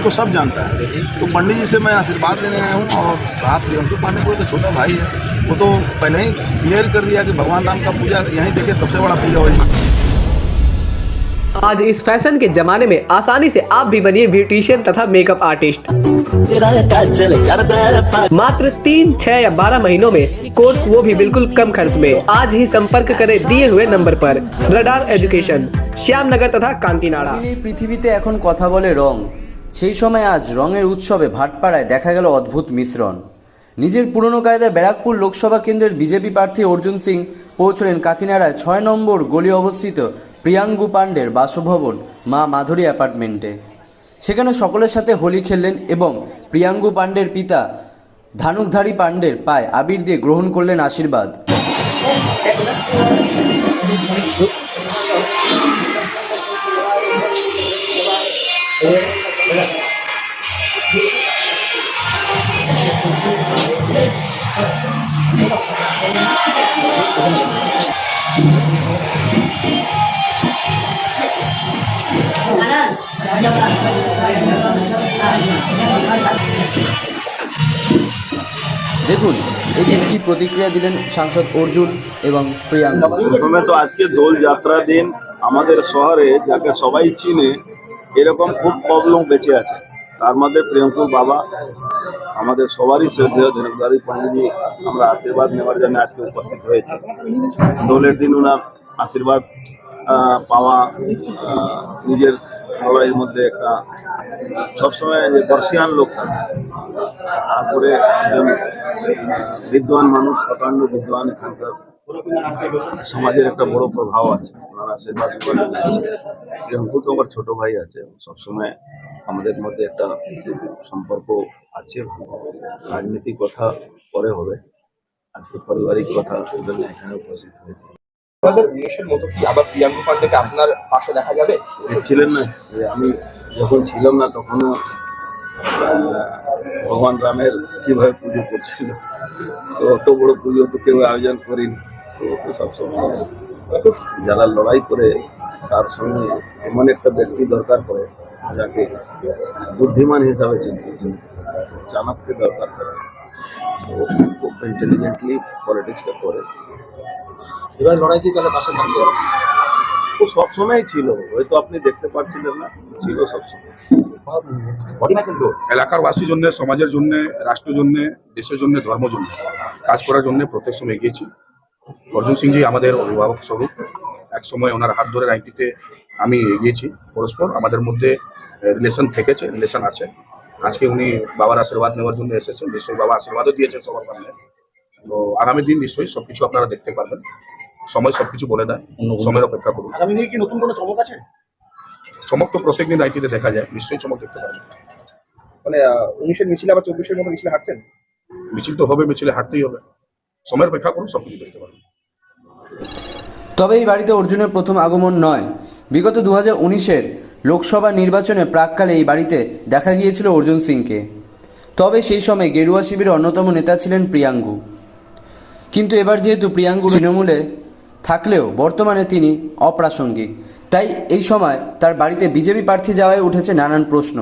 उनको सब जानता है तो पंडित जी से मैं आशीर्वाद लेने आया हूँ और रात प्रियंकु पांडे को तो छोटा भाई है वो तो पहले ही क्लियर कर दिया कि भगवान राम का पूजा यहीं देखिए सबसे बड़ा पूजा वही आज इस फैशन के जमाने में आसानी से आप भी बनिए ब्यूटिशियन तथा मेकअप आर्टिस्ट मात्र तीन छह या बारह महीनों में कोर्स वो भी बिल्कुल कम खर्च में आज ही संपर्क करें दिए हुए नंबर पर रडार एजुकेशन श्यामनगर तथा कांकीनाड़ा এই পৃথিবীতে এখন কথা বলে রং সেই সময় আজ রঙের উৎসবে ভাটপাড়ায় দেখা গেল অদ্ভুত মিশ্রণ। নিজের পুরনো কায়দায় ব্যারাকপুর লোকসভা কেন্দ্রের বিজেপি প্রার্থী অর্জুন সিং পৌঁছলেন কাকিনাড়ায় ছয় নম্বর গলি অবস্থিত প্রিয়াঙ্গু পাণ্ডের বাসভবন, মা মাধুরী অ্যাপার্টমেন্টে। সেখানে সকলের সাথে হোলি খেললেন এবং প্রিয়াঙ্গু পাণ্ডের পিতা ধানুকধারী পাণ্ডের পায়ে আবির দিয়ে গ্রহণ করলেন আশীর্বাদ। দেখুন, এদিন কি প্রতিক্রিয়া দিলেন সাংসদ অর্জুন এবং প্রিয়াঙ্গু প্রথমে তো আজকে দোল যাত্রা দিন আমাদের শহরে, যাকে সবাই চিনে এরকম খুব কম লোক বেঁচে আছে। তার মধ্যে প্রিয়ঙ্কুর বাবা, আমাদের সবারই শ্রদ্ধেয় ধনুকধারী পণ্ডিতজি, আমরা আশীর্বাদ নেওয়ার জন্য আজকে উপস্থিত হয়েছে। দোলের দিন ওনার আশীর্বাদ পাওয়া নিজের লড়াইয়ের মধ্যে একটা সবসময় যে বর্ষিয়ান লোক থাকে। তারপরে বিদ্বান মানুষ প্রকাণ্ড বিদ্বান এখানকার সমাজের একটা বড় প্রভাব আছে। ওনারা আশীর্বাদ করে তো আমার ছোট ভাই আছে সবসময় আমাদের মধ্যে একটা সম্পর্ক আছে। রাজনৈতিক কথা পরে হবে। আজকে পারিবারিক কথা জন্য এখানে উপস্থিত হয়েছে। মতো কি আবার প্রিয়াঙ্কু পান্ডেকে আপনার পাশে দেখা যাবে? দেখছিলেন না? যে আমি যখন ছিলাম না তখনও ভগবান রামের কীভাবে পুজো করছিল? তো অত বড় পুজো তো কেউ আয়োজন করিনি। তো সবসময় আছে যারা লড়াই করে, তার সঙ্গে এমন একটা ব্যক্তি দরকার পড়ে যাকে বুদ্ধিমান হিসাবে চিন্তা চিন্তা চাণক্যের দরকার তো খুব ইন্টেলিজেন্টলি পলিটিক্সটা করে। এবার লড়াই কি তাহলে পাশে থাকছে? ও সবসময় ছিল, হয়তো আপনি দেখতে পাচ্ছিলেন না, ছিল সবসময়। এলাকার বাসীর জন্য, সমাজের জন্য, রাষ্ট্রের জন্য, দেশের জন্য ধর্ম জন্য, কাজ করার জন্য প্রত্যেক সময় এগিয়েছি। অর্জুন সিংজি আমাদের অভিভাবক স্বরূপ। এক সময় ওনার হাত ধরে রাজনীতিতে আমি এগিয়েছি পরস্পর। আমাদের মধ্যে রিলেশন থেকেছে রিলেশন আছে। আজকে উনি বাবার আশীর্বাদ নেওয়ার জন্য এসেছেন। নিশ্চয়ই বাবা আশীর্বাদও দিয়েছেন সবার সামনে। তো আগামী দিন নিশ্চয়ই সবকিছু আপনারা দেখতে পারবেন। সময় সবকিছু বলে দেয়। সময়ের অপেক্ষা করুন। আগামী দিনে কি নতুন কোনো চমক আছে? চমক তো প্রত্যেকদিন রাইটিতে দেখা যায়। নিশ্চয়ই চমক দেখতে পারবেন। মানে উনিশের মিছিলে আবার চব্বিশের মতো মিছিলে হাঁটছেন? মিছিল তো হবে মিছিলে হাঁটতেই হবে। সময়ের অপেক্ষা করুন, সবকিছু দেখতে পারবেন। তবে এই বাড়িতে অর্জুনের প্রথম আগমন নয়। বিগত দু হাজার উনিশের লোকসভা নির্বাচনে প্রাককালে এই বাড়িতে দেখা গিয়েছিল অর্জুন সিংকে। তবে সেই সময় গেরুয়া শিবিরের অন্যতম নেতা ছিলেন প্রিয়াঙ্গু। কিন্তু এবার যেহেতু প্রিয়াঙ্গু তৃণমূলে থাকলেও বর্তমানে তিনি অপ্রাসঙ্গিক। তাই এই সময় তার বাড়িতে বিজেপি প্রার্থী যাওয়ায় উঠেছে নানান প্রশ্ন।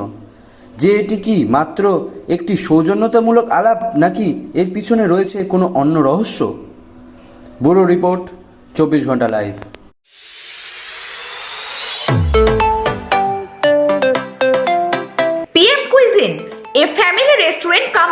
যে এটি কি মাত্র একটি সৌজন্যতামূলক আলাপ নাকি এর পিছনে রয়েছে কোনো অন্য রহস্য ব্যুরো রিপোর্ট, চব্বিশ ঘণ্টা live PM cuisine a family restaurant cum.